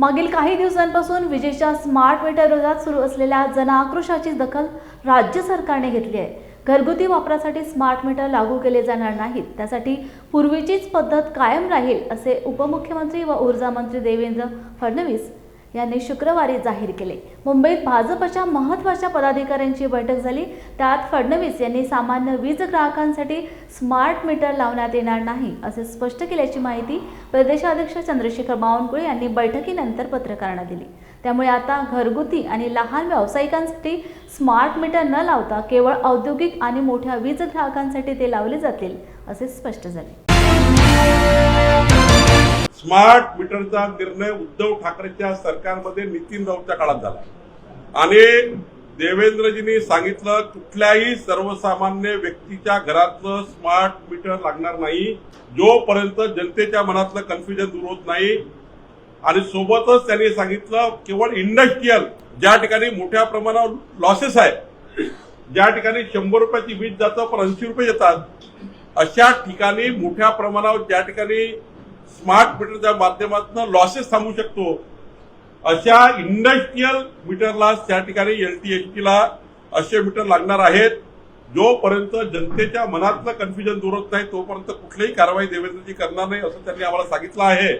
मागील काही दिवसांपासून विजेच्या स्मार्ट मीटर विरोधात सुरू असलेल्या जनआक्रोशाची दखल राज्य सरकारने घेतली आहे. घरगुती वापरासाठी स्मार्ट मीटर लागू केले जाणार नाहीत. त्यासाठी पूर्वीचीच पद्धत कायम राहील असे उपमुख्यमंत्री व ऊर्जा मंत्री देवेंद्र फडणवीस यांनी शुक्रवारी जाहीर केले. मुंबईत भाजपच्या महत्त्वाच्या पदाधिकाऱ्यांची बैठक झाली. त्यात फडणवीस यांनी सामान्य वीज ग्राहकांसाठी स्मार्ट मीटर लावण्यात येणार नाही असे स्पष्ट केल्याची माहिती प्रदेशाध्यक्ष चंद्रशेखर बावनकुळे यांनी बैठकीनंतर पत्रकारांना दिली. त्यामुळे आता घरगुती आणि लहान व्यावसायिकांसाठी स्मार्ट मीटर न लावता केवळ औद्योगिक आणि मोठ्या वीज ग्राहकांसाठी ते लावले जातील असे स्पष्ट झाले. स्मार्ट मीटरचा निर्णय उद्धव ठाकरेच्या सरकारमध्ये नितीन राऊतच्या काळात झाला. आणि देवेंद्रजींनी सांगितलं कुठल्याही सर्वसामान्य व्यक्तीच्या घरातलं स्मार्ट मीटर लागणार नाही. जोपर्यंत जनतेच्या मनातलं कन्फ्युजन दूर होत नाही. आणि सोबतच त्यांनी सांगितलं केवळ इंडस्ट्रीयल ज्या ठिकाणी मोठ्या प्रमाणावर लॉसेस आहे ज्या ठिकाणी शंभर रुपयाची वीज जातं पण ऐंशी रुपये येतात अशा ठिकाणी मोठ्या प्रमाणावर ज्या ठिकाणी स्मार्ट मीटरच्या माध्यमातून लॉसेस थांबू शकतो. अशा इंडस्ट्रीयल मीटरला त्या ठिकाणी एल टी एच टीला असे मीटर लागणार आहेत. जोपर्यंत जनतेच्या मनातलं कन्फ्युजन दूर होत नाही तोपर्यंत कुठलीही कारवाई देवेंद्रजी करणार नाही असं त्यांनी आम्हाला सांगितलं आहे.